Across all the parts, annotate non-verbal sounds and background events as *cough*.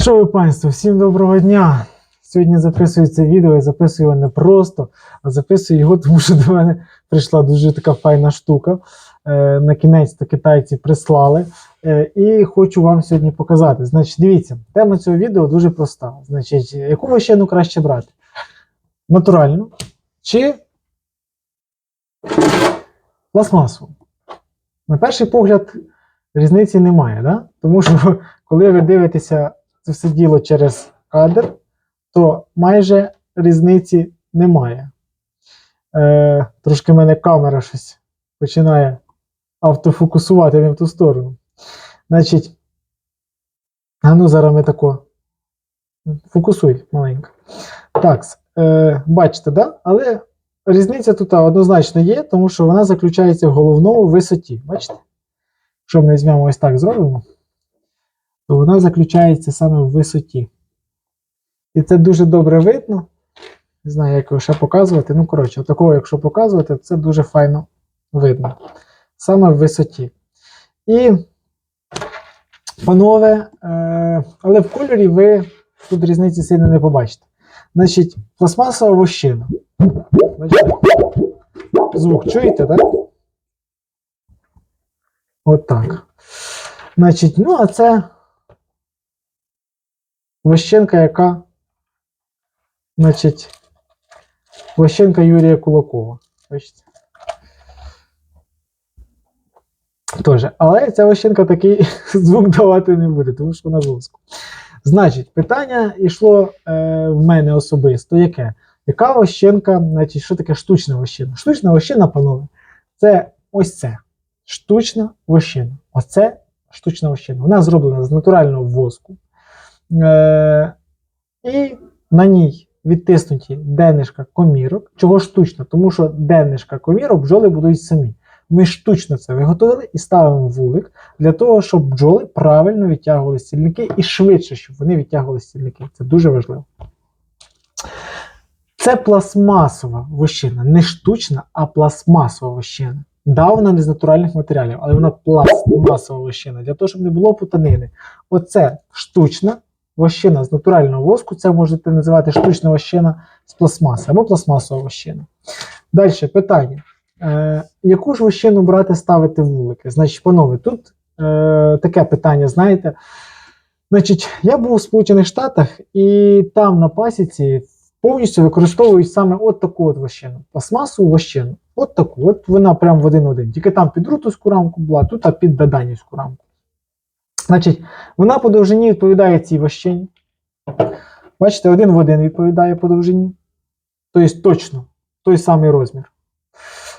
Ви, панство, всім доброго дня! Сьогодні записую це відео і записую його не просто, а записую його, *laughs* тому що до мене прийшла дуже така файна штука. Е, на кінець то китайці прислали. Е, і хочу вам сьогодні показати. Значить, дивіться, тема цього відео дуже проста. Значить, яку вощину краще брати? Натуральну чи пластмасову? На перший погляд, різниці немає, да? тому що *laughs* коли ви дивитеся це все діло через кадр, то майже різниці немає. Е, трошки в мене камера щось починає автофокусувати не в ту сторону. Значить, а ну зараз ми тако. Фокусуй маленько. Так, е, бачите, да? але різниця тут однозначно є, тому що вона заключається в головному висоті. Бачите? Якщо ми візьмемо ось так зробимо, то вона заключається саме в висоті. І це дуже добре видно. Не знаю, як його ще показувати. Ну, коротше, такого, якщо показувати, це дуже файно видно. Саме в висоті. І, панове, е, але в кольорі ви тут різниці сильно не побачите. Значить, пластмасова вощина. Бачите? Звук чуєте, так? От так. Значить, ну, а це вощенка, яка, значить, вощенка Юрія Кулакова. Бачите? Тоже. Але ця вощенка такий *laughs* звук давати не буде, тому що вона воску. Значить, питання йшло е, в мене особисто. Яке? Яка вощенка, значить, що таке штучна вощина? Штучна вощина, панове, це ось це. Штучна вощина. Оце штучна вощина. Вона зроблена з натурального воску. Е, і на ній відтиснуті денежка комірок. Чого штучно? Тому що денежка комірок бджоли будуть самі. Ми штучно це виготовили і ставимо вулик для того, щоб бджоли правильно відтягували стільники і швидше, щоб вони відтягували стільники. Це дуже важливо. Це пластмасова вощина, не штучна, а пластмасова вощина. Да, вона не з натуральних матеріалів, але вона пластмасова вощина, для того, щоб не було путанини. Оце штучна вощина з натурального воску, це можете називати штучна вощина з пластмаси або пластмасова вощина. Далі питання. Е, яку ж вощину брати ставити вулики? Значить, панове, тут е, таке питання, знаєте. Значить, я був у Сполучених Штатах, і там на пасіці повністю використовують саме от таку от вощину, пластмасову вощину. От таку. От вона прям в один-один. Тільки там під рутовську рамку була, тут а під даданівську рамку. Значить, вона по довжині відповідає цій вощині. Бачите, один в один відповідає по довжині. Тобто точно той самий розмір.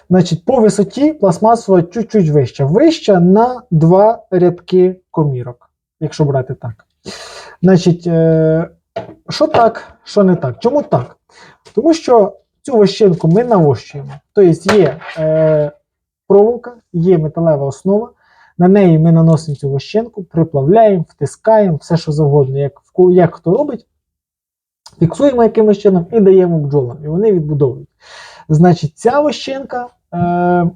Значить, по висоті пластмасова чуть-чуть вища. Вища на два рядки комірок, якщо брати так. Значить, е, що так, що не так? Чому так? Тому що цю вощинку ми навощуємо. Тобто є е, проволока, є металева основа. На неї ми наносимо цю вощинку, приплавляємо, втискаємо, все, що завгодно, як, як хто робить. Фіксуємо якимось чином і даємо бджолам, і вони відбудовують. Значить, ця вощинка е,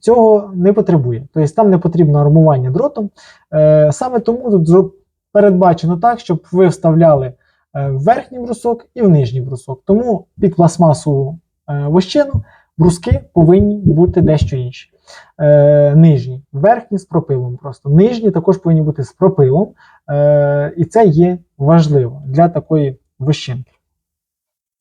цього не потребує. Тобто там не потрібно армування дротом. Е, Саме тому тут передбачено так, щоб ви вставляли е, в верхній брусок і в нижній брусок. Тому під пластмасову е, вощину бруски повинні бути дещо інші. Е, Нижні, верхні з пропилом. Просто нижні також повинні бути з пропилом. Е, І це є важливо для такої вощинки.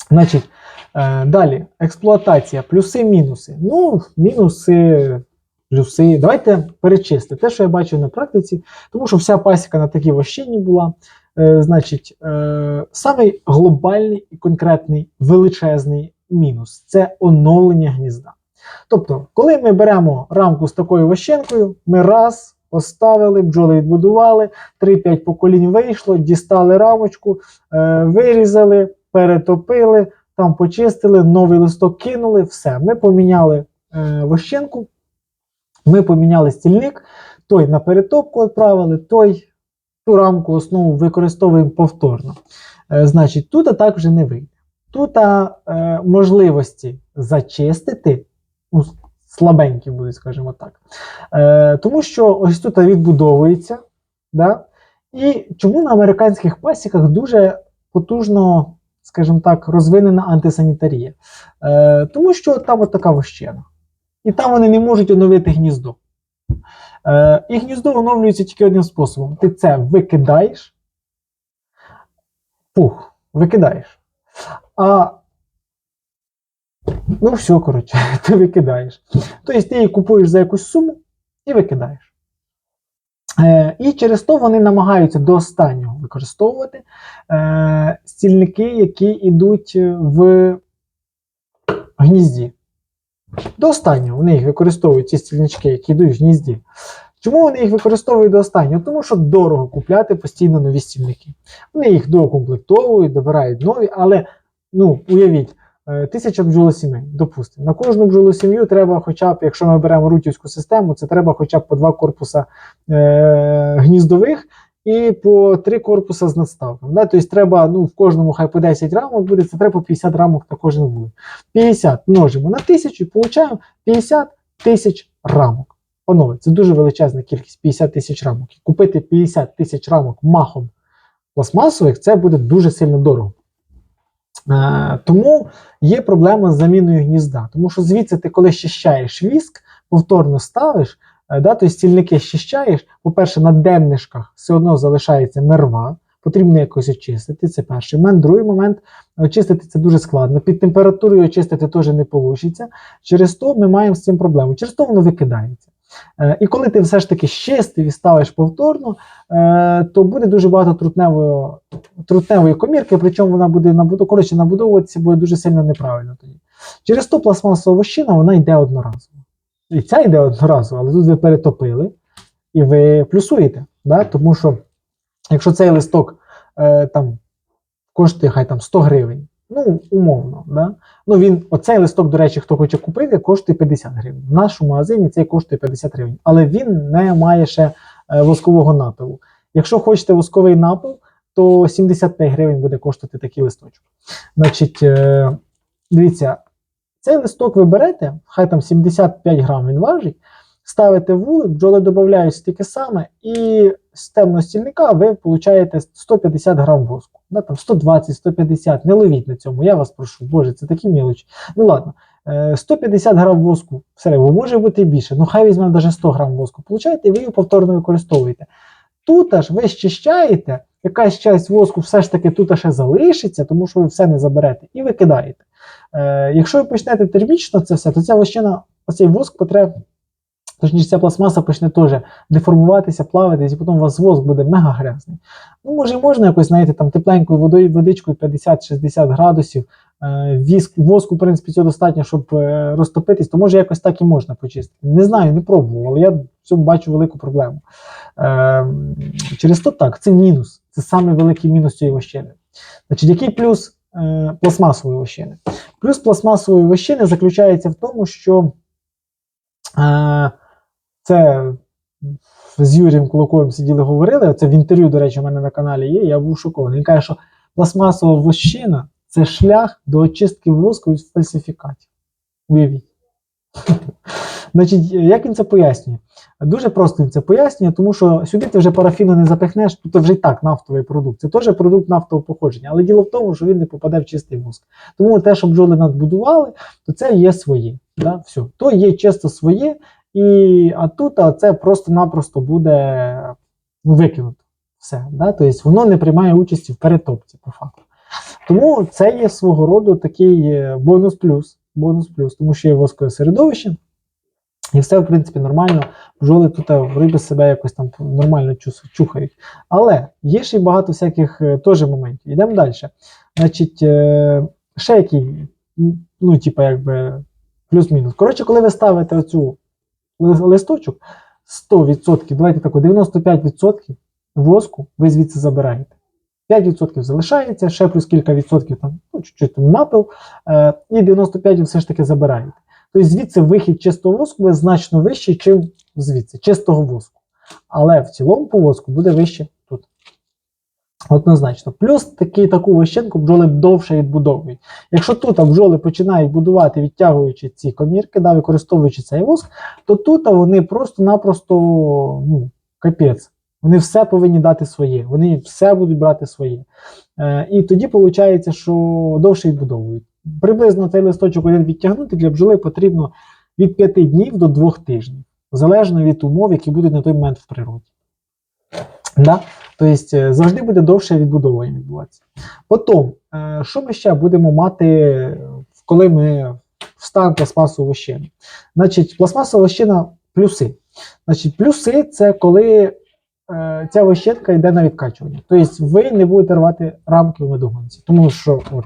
Значить, е, далі експлуатація, плюси, мінуси. Ну, мінуси, плюси. Давайте перечислити те, що я бачив на практиці, тому що вся пасіка на такій вощині була. Е, Значить, е, самий глобальний і конкретний величезний мінус це оновлення гнізда. Тобто, коли ми беремо рамку з такою вощенкою, ми раз поставили, бджоли відбудували, 3-5 поколінь вийшло, дістали рамочку, е, вирізали, перетопили, там почистили, новий листок кинули, все. Ми поміняли е, вощенку, ми поміняли стільник, той на перетопку відправили, той ту рамку основу використовуємо повторно. Е, значить, тут так вже не вийде. Тут е, можливості зачистити ну, слабенькі будуть, скажімо так. Е, Тому що ось тут відбудовується, да? І чому на американських пасіках дуже потужно, скажімо так, розвинена антисанітарія? Е, тому що там от така вощена. І там вони не можуть оновити гніздо. Е, і гніздо оновлюється тільки одним способом: ти це викидаєш, пух, викидаєш. А ну, все, коротше, *laughs* ти викидаєш. Тобто ти її купуєш за якусь суму і викидаєш. Е, і через то вони намагаються до останнього використовувати е, стільники, які йдуть в гнізді. До останнього вони їх використовують, ці стільнички, які йдуть в гнізді. Чому вони їх використовують до останнього? Тому що дорого купляти постійно нові стільники. Вони їх докомплектовують, добирають нові, але ну, уявіть, тисяча бджолосімей, допустимо. На кожну бджолосім'ю треба хоча б, якщо ми беремо рутівську систему, це треба хоча б по два корпуса е, гніздових і по три корпуса з надставками. Да? Тобто треба ну, в кожному хай по 10 рамок буде, це треба по 50 рамок на кожен вулик. 50 множимо на тисячу і получаємо 50 тисяч рамок. Панове, це дуже величезна кількість 50 тисяч рамок. І купити 50 тисяч рамок махом пластмасових це буде дуже сильно дорого. Е, тому є проблема з заміною гнізда. Тому що звідси ти, коли щищаєш віск, повторно ставиш, е, да, тобто стільники щищаєш, по-перше, на деннишках все одно залишається мерва, потрібно якось очистити. Це перший момент. Другий момент очистити це дуже складно. Під температурою очистити теж не вийде. Через то ми маємо з цим проблему. Через то воно викидається. Е, І коли ти все ж таки щистив і ставиш повторно, е, то буде дуже багато трутневої, трутневої комірки, причому вона буде набудов... коротше, набудовуватися буде дуже сильно неправильно тоді. Через то пластмасова вощина вона йде одноразово. І ця йде одноразово, але тут ви перетопили і ви плюсуєте. Да? Тому що якщо цей листок е, там коштує хай там 100 гривень, ну, умовно, да? ну він, оцей листок, до речі, хто хоче купити, коштує 50 гривень. В нашому магазині цей коштує 50 гривень, але він не має ще е, воскового напилу. Якщо хочете восковий напил, то 75 гривень буде коштувати такий листочок. Значить, е, дивіться, цей листок ви берете, хай там 75 грам він важить, ставите вулик, бджоли додають стільки саме, і з темного стільника ви получаєте 150 грам воску. Да, там 120-150, не ловіть на цьому, я вас прошу, боже, це такі мілочі. Ну ладно, е, 150 грам воску в середньому може бути більше, ну хай візьмемо навіть 100 грам воску. Получаєте, і ви його повторно використовуєте. Тут аж ви щищаєте, якась часть воску все ж таки тут ще залишиться, тому що ви все не заберете, і викидаєте. Е, якщо ви почнете термічно це все, то ця вощина, оцей воск потре, точніше ця пластмаса почне теж деформуватися, плавитись, і потім у вас воск буде мега грязний. Ну, може, і можна якось, знаєте, там тепленькою водою, водичкою 50-60 градусів. Е, віск, воску, в принципі, цього достатньо, щоб е, розтопитись, то може якось так і можна почистити. Не знаю, не пробував, але я в цьому бачу велику проблему. Е, через то так, це мінус. Це самий великий мінус цієї вощини. Значить, який плюс е, пластмасової вощини? Плюс пластмасової вощини заключається в тому, що це з Юрієм Кулаковим сиділи, говорили. Це в інтерв'ю, до речі, у мене на каналі є. Я був шокований. Він каже, що пластмасова вощина це шлях до очистки воску від фальсифікатів. Уявіть. *laughs* Значить, як він це пояснює? Дуже просто він це пояснює, тому що сюди ти вже парафіну не запихнеш, тут вже і так нафтовий продукт. Це теж продукт нафтового походження. Але діло в тому, що він не попаде в чистий воск. Тому те, що бджоли надбудували, то це є своє. Да? Все. То є чисто своє, і, а тут а це просто-напросто буде ну, викинуто. Все. Да? Тобто воно не приймає участі в перетопці, по факту. Тому це є свого роду такий е, бонус плюс. Бонус плюс, тому що є воскове середовище. І все, в принципі, нормально. Бджоли тут е, риби себе якось там нормально чухають. Але є ще й багато всяких е, теж моментів. Йдемо далі. Значить, ще який, ну, типа, якби плюс-мінус. Коротше, коли ви ставите оцю листочок, 100%, давайте так, 95% воску ви звідси забираєте. 5% залишається, ще плюс кілька відсотків там, ну, чуть-чуть напил, е, і 95% все ж таки забираєте. Тобто звідси вихід чистого воску буде значно вищий, чим звідси, чистого воску. Але в цілому по воску буде вище. Однозначно. Плюс такі, таку вощенку бджоли довше відбудовують. Якщо тут бджоли починають будувати, відтягуючи ці комірки, да, використовуючи цей воск, то тут вони просто-напросто ну, капець. Вони все повинні дати своє, вони все будуть брати своє. Е, і тоді виходить, що довше відбудовують. Приблизно цей листочок один відтягнути для бджоли потрібно від 5 днів до 2 тижнів, залежно від умов, які будуть на той момент в природі. Да? Тобто е, завжди буде довше відбудовування відбуватися. Потім, е, що ми ще будемо мати, коли ми вставимо пластмасову вощину? Значить, пластмасова вощина плюси. Значить, плюси це коли е, ця вощинка йде на відкачування. Тобто ви не будете рвати рамки в медогонці. Тому що от,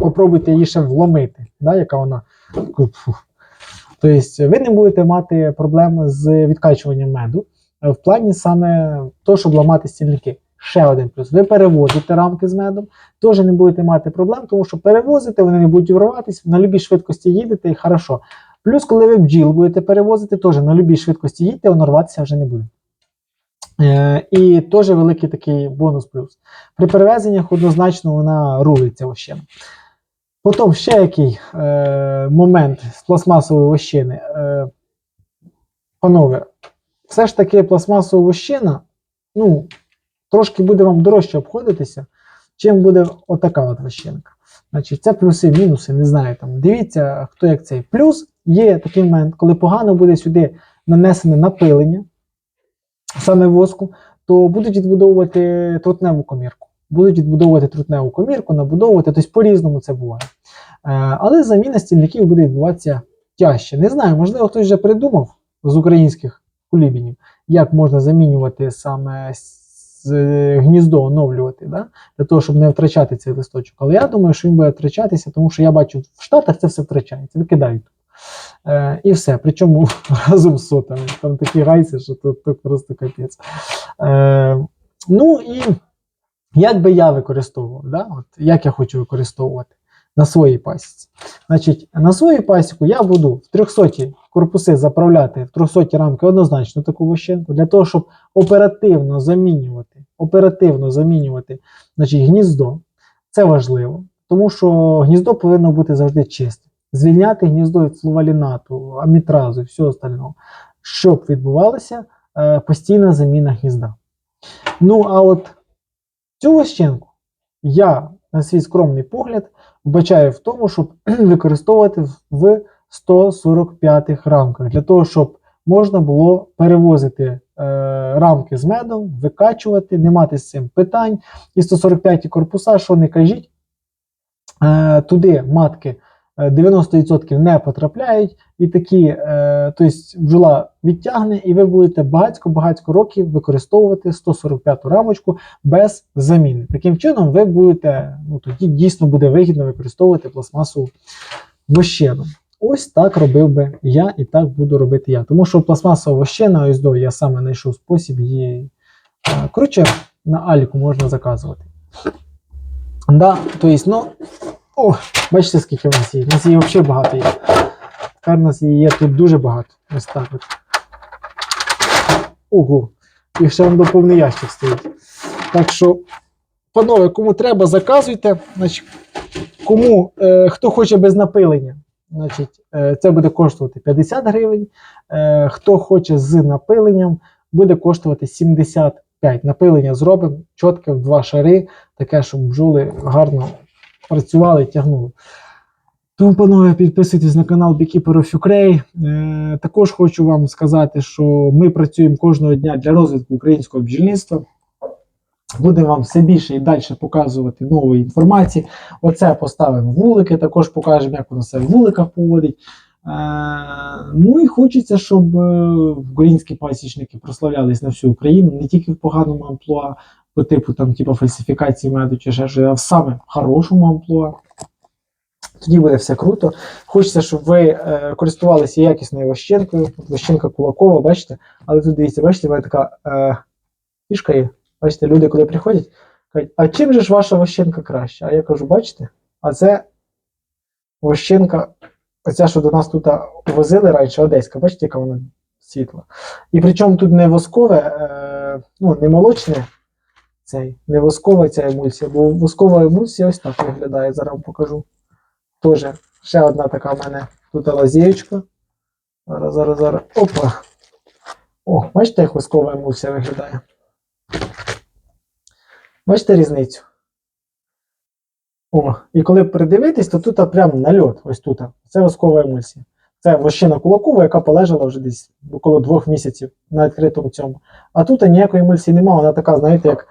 попробуйте її ще вломити, да, яка вона. Тобто ви не будете мати проблем з відкачуванням меду е, в плані саме того, щоб ламати стільники. Ще один плюс. Ви перевозите рамки з медом, теж не будете мати проблем, тому що перевозите, вони не будуть вриватись, на любій швидкості їдете і хорошо. Плюс, коли ви бджіл будете перевозити, теж на любій швидкості їдете, воно рватися вже не буде. Е, і теж великий такий бонус плюс. При перевезеннях однозначно вона рулиться вощина. Потім ще який е, момент з пластмасової вощини. Е, панове, все ж таки пластмасова вощина, ну, трошки буде вам дорожче обходитися, чим буде отака от вощинка. Значить, це плюси, мінуси, не знаю. там. Дивіться, хто як цей. Плюс є такий момент, коли погано буде сюди нанесене напилення, саме воску, то будуть відбудовувати трутневу комірку. Будуть відбудовувати трутневу комірку, набудовувати, тобто по-різному це буває. Е, але заміна стільників буде відбуватися тяжче. Не знаю, можливо, хтось вже придумав з українських кулібінів, як можна замінювати саме гніздо, оновлювати, да? для того, щоб не втрачати цей листочок. Але я думаю, що він буде втрачатися, тому що я бачу, в Штатах це все втрачається, викидають. Е, і все. Причому *laughs* разом з сотами. Там такі гайси, що тут, тут просто капець. Е, ну і як би я використовував, да? От, як я хочу використовувати на своїй пасіці. Значить, на своїй пасіку я буду в 300 корпуси заправляти в 300 рамки однозначно таку вощенку, для того, щоб оперативно замінювати, оперативно замінювати значить, гніздо. Це важливо, тому що гніздо повинно бути завжди чисте. Звільняти гніздо від флувалінату, амітразу і всього остального, щоб відбувалася е, постійна заміна гнізда. Ну, а от цю вощенку я на свій скромний погляд вбачаю в тому, щоб *clears throat* використовувати в 145 рамках, для того, щоб можна було перевозити е, рамки з медом, викачувати, не мати з цим питань. І 145 корпуса, що не кажіть, е, туди матки е, 90% не потрапляють, і такі, е, тобто бджола відтягне, і ви будете багатько-багатько років використовувати 145 рамочку без заміни. Таким чином, ви будете, ну тоді дійсно буде вигідно використовувати пластмасову вощину. Ось так робив би я, і так буду робити я. Тому що пластмасова вощина, ось до я саме знайшов спосіб її. е, Коротше, на Аліку можна заказувати. Да, то есть, ну, о, бачите, скільки в нас є. У нас її взагалі багато є. Тепер у нас є тут дуже багато. Ось так от. Ого. І ще вам повний ящик стоїть. Так що, панове, кому треба, заказуйте. Значить, кому, е, хто хоче без напилення, значить, е, це буде коштувати 50 гривень. Е, хто хоче з напиленням, буде коштувати 75. Напилення зробимо чітке в два шари, таке, щоб бджоли гарно працювали, тягнули. Тому, панове, підписуйтесь на канал Beekeeper of Ukraine. Е, також хочу вам сказати, що ми працюємо кожного дня для розвитку українського бджільництва. Будемо вам все більше і далі показувати нової інформації. Оце поставимо вулики, також покажемо, як воно себе в вуликах поводить. Е, ну і хочеться, щоб е, українські пасічники прославлялись на всю Україну, не тільки в поганому амплуа, по типу там, типу, фальсифікації меду чи ще а в саме хорошому амплуа. Тоді буде все круто. Хочеться, щоб ви е, користувалися якісною вощенкою. От Вощенка кулакова, бачите? Але тут дивіться, бачите, в мене така е, фішка є. Бачите, люди, коли приходять, кажуть, а чим же ж ваша вощенка краще? А я кажу, бачите, а це вощенка, оця, що до нас тут возили раніше, одеська, бачите, яка вона світла. І причому тут не воскове, е, ну, не молочне, цей, не воскова ця емульсія, бо воскова емульсія ось так виглядає, зараз вам покажу. Тоже ще одна така в мене тут лазєчка. Зараз, зараз, зараз. Опа. О, бачите, як воскова емульсія виглядає? Бачите різницю? О, і коли придивитись, то тут прям нальот, ось тут. Це воскова емульсія. Це вощина кулакова, яка полежала вже десь около двох місяців на відкритому цьому. А тут ніякої емульсії немає, вона така, знаєте, як,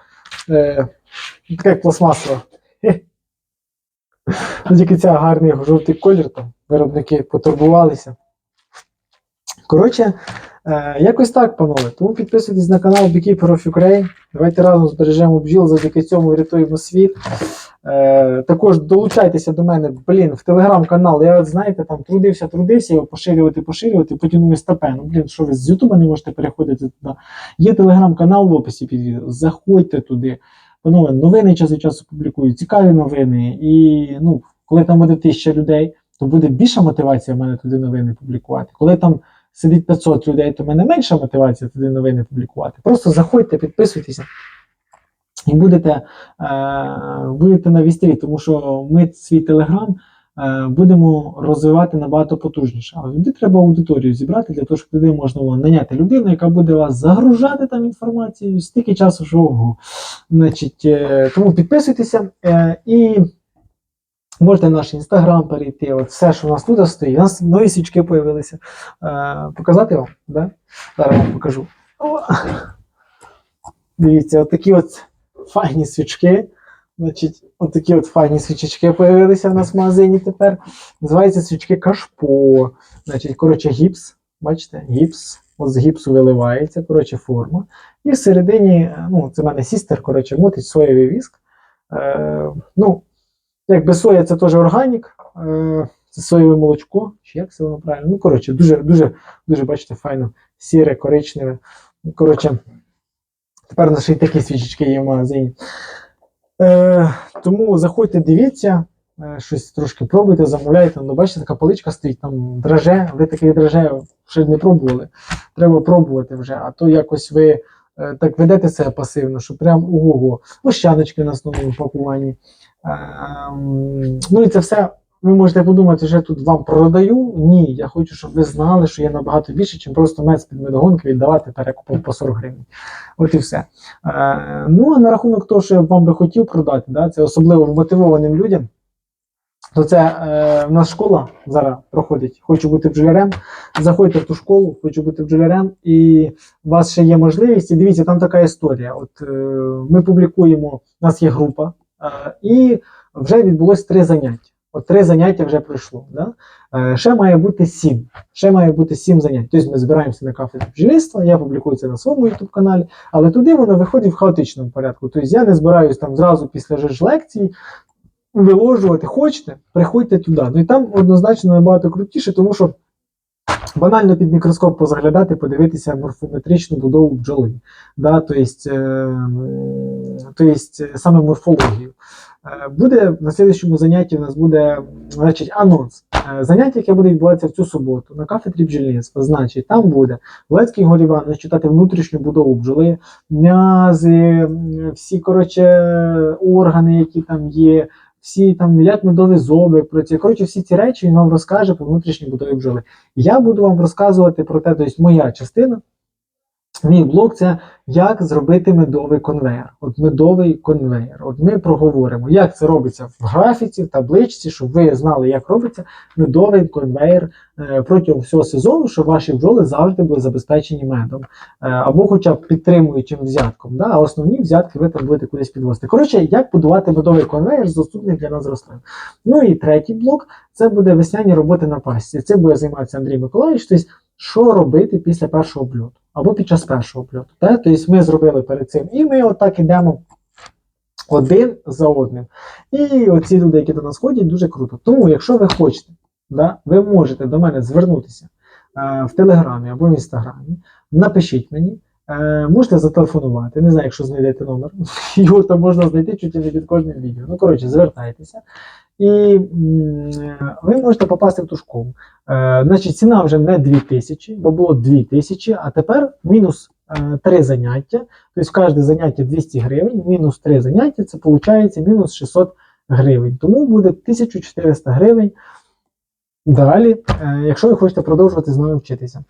е, така як пластмасова. Ну, Тільки ця гарний жовтий колір, там виробники потурбувалися. Коротше, е, якось так, панове. Тому підписуйтесь на канал Beekeeper of Ukraine. Давайте разом збережемо бджіл, завдяки цьому врятуємо світ. Е, також долучайтеся до мене, блін, в телеграм-канал. Я, знаєте, там трудився, трудився, його поширювати, поширювати, потім стопе. Ну, блін, що ви з Ютуба не можете переходити туди. Є телеграм-канал в описі під відео. Заходьте туди. Панове, новини час від часу публікують, цікаві новини. І ну, коли там буде тисяча людей, то буде більша мотивація в мене туди новини публікувати. Коли там сидить 500 людей, то в мене менша мотивація туди новини публікувати. Просто заходьте, підписуйтеся. І будете, е, будете на вістрі, тому що ми свій телеграм будемо розвивати набагато потужніше. Але туди треба аудиторію зібрати для того, щоб туди можна було наняти людину, яка буде вас загружати там інформацією стільки часу, що ого. Значить, е, тому підписуйтеся е, і можете наш інстаграм перейти. От все, що у нас тут стоїть. У нас нові свічки з'явилися. Е, показати вам? Да? Зараз вам покажу. О! Дивіться, отакі от файні свічки. Значить, отакі от файні свічечки появилися в нас в магазині тепер. Називаються свічки Кашпо. Значить, коротше, гіпс. Бачите, гіпс. От з гіпсу виливається, коротше, форма. І всередині, ну, це в мене сістер, коротше, мутить соєвий віск. Е, ну, якби соя це теж органік, е, це соєве молочко, чи як це воно правильно? Ну, коротше, дуже, дуже, дуже, бачите, файно, сіре, коричневе. Коротше, тепер у нас ще такі свічечки є в магазині. Е, тому заходьте, дивіться, е, щось трошки пробуйте, замовляйте. Ну, бачите, така поличка стоїть, там драже, ви таких драже ще не пробували. Треба пробувати вже, а то якось ви е, так ведете себе пасивно, що прям ого-го. Ощаночки на основному пакуванні. Ем, Ну і це все. Ви можете подумати, що я тут вам продаю. Ні, я хочу, щоб ви знали, що є набагато більше, ніж просто мед з-під медогонки віддавати перекупом по 40 гривень. От і все. Е, ну, а на рахунок того, що я вам би хотів продати, да, це особливо мотивованим людям. То це е, в нас школа зараз проходить. Хочу бути бджолярем. Заходьте в ту школу, хочу бути бджолярем, і у вас ще є можливість. І дивіться, там така історія. От е, ми публікуємо, у нас є група, е, і вже відбулось три заняття. От три заняття вже пройшло. Да? Е, ще має бути сім. Ще має бути сім занять. Тобто ми збираємося на кафедрі бджільництва, я публікую це на своєму youtube каналі, але туди воно виходить в хаотичному порядку. Тобто я не збираюсь там зразу після ж лекцій виложувати. Хочете, приходьте туди. Ну і там однозначно набагато крутіше, тому що банально під мікроскоп позаглядати, подивитися морфометричну будову бджоли. Да? Тобто, е, тобто саме морфологію. Е, Буде на слідчому занятті у нас буде значить, анонс. Е, Заняття, яке буде відбуватися в цю суботу на кафедрі бджільництва. Значить, там буде Лецький Ігор Іванович читати внутрішню будову бджоли, м'язи, всі коротше, органи, які там є, всі там як медові зоби працює. Коротше, всі ці речі він вам розкаже про внутрішню будову бджоли. Я буду вам розказувати про те, тобто моя частина. Мій блог це як зробити медовий конвейер. От медовий конвейер. От ми проговоримо, як це робиться в графіці, в табличці, щоб ви знали, як робиться медовий конвейер е, протягом всього сезону, щоб ваші бджоли завжди були забезпечені медом. Е, або хоча б підтримуючим взятком. Да? А основні взятки ви там будете кудись підвозити. Коротше, як будувати медовий конвейер з доступних для нас рослин. Ну і третій блок це буде весняні роботи на пасіці. Це буде займатися Андрій Миколаївич. Тобто, що робити після першого обльоту або під час першого обльоту. Так? Тобто ми зробили перед цим, і ми отак ідемо один за одним. І оці люди, які до нас ходять, дуже круто. Тому, якщо ви хочете, да, ви можете до мене звернутися е, в Телеграмі або в Інстаграмі, напишіть мені. Е, можете зателефонувати, не знаю, якщо знайдете номер, *laughs* його там можна знайти чуть не під кожним відео. Ну, коротше, звертайтеся. І е, ви можете попасти в ту школу. Е, значить, ціна вже не 2000, бо було 2000, а тепер мінус е, 3 заняття. Тобто кожне заняття 200 гривень, мінус 3 заняття, це виходить мінус 600 гривень. Тому буде 1400 гривень далі, е, якщо ви хочете продовжувати з нами вчитися.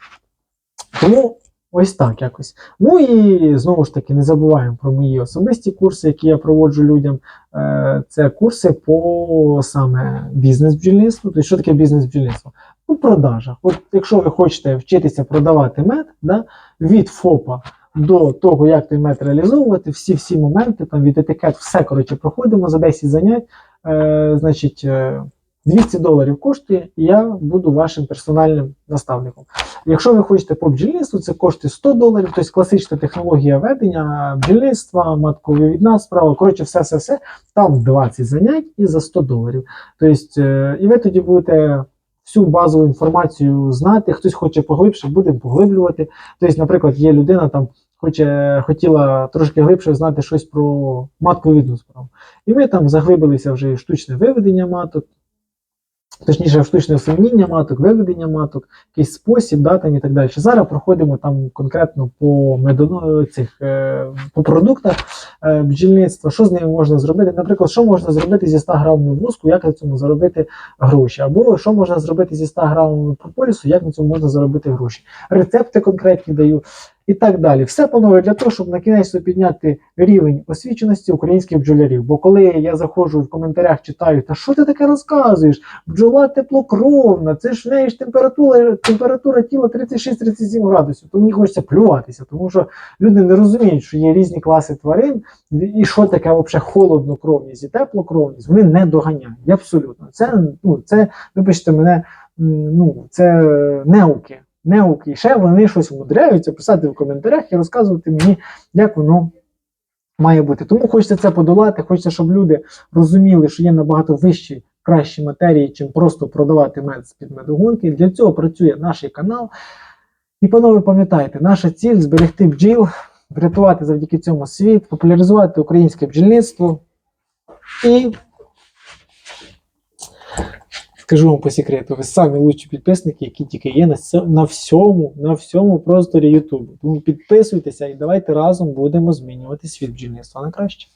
Тому Ось так якось. Ну і знову ж таки не забуваємо про мої особисті курси, які я проводжу людям. Е, Це курси по саме бізнес-бджільництву. Тобто, що таке бізнес-бджільництво? У продажах. От якщо ви хочете вчитися продавати мед, да, від ФОПа до того, як той мед реалізовувати, всі всі моменти, там від етикет, все коротше проходимо за 10 занять. Е, значить, е, 200 доларів коштує, і я буду вашим персональним наставником. Якщо ви хочете по бджільництву, це коштує 100 доларів, тобто класична технологія ведення бджільництва, матковивідна справа, коротше, все-все-все, там 20 занять і за 100 доларів. Тобто, е, і ви тоді будете всю базову інформацію знати. Хтось хоче поглибше, будемо поглиблювати. Тобто, наприклад, є людина там. Хоче, хотіла трошки глибше знати щось про матковидну справу. І ми там заглибилися вже штучне виведення маток, точніше, штучне осеменіння маток, виведення маток, якийсь спосіб, да, і так далі. Зараз проходимо там конкретно по медоно, цих, е, по продуктах е, бджільництва, що з ними можна зробити. Наприклад, що можна зробити зі 100 грамами вуску, як на цьому заробити гроші, або що можна зробити зі 100 грамами прополісу, як на цьому можна заробити гроші. Рецепти конкретні даю. І так далі. Все панове для того, щоб на кінець підняти рівень освіченості українських бджолярів. Бо коли я заходжу в коментарях, читаю, та що ти таке розказуєш? Бджола теплокровна, це ж в неї ж температура, температура тіла 36-37 градусів. То мені хочеться плюватися, тому що люди не розуміють, що є різні класи тварин, і що таке взагалі холоднокровність і теплокровність. Вони не доганяють. Абсолютно. Це, ну, це, вибачте мене, ну, це неуки. Неуки. І ще вони щось умудряються писати в коментарях і розказувати мені, як воно має бути. Тому хочеться це подолати, хочеться, щоб люди розуміли, що є набагато вищі, кращі матерії, чим просто продавати мед з-під медогонки. Для цього працює наш канал. І, панове, пам'ятайте, наша ціль зберегти бджіл, врятувати завдяки цьому світ, популяризувати українське бджільництво. І скажу вам по секрету, ви самі лучші підписники, які тільки є на, на всьому, на всьому просторі Ютубу. Тому підписуйтеся і давайте разом будемо змінювати світ бджільництва на краще.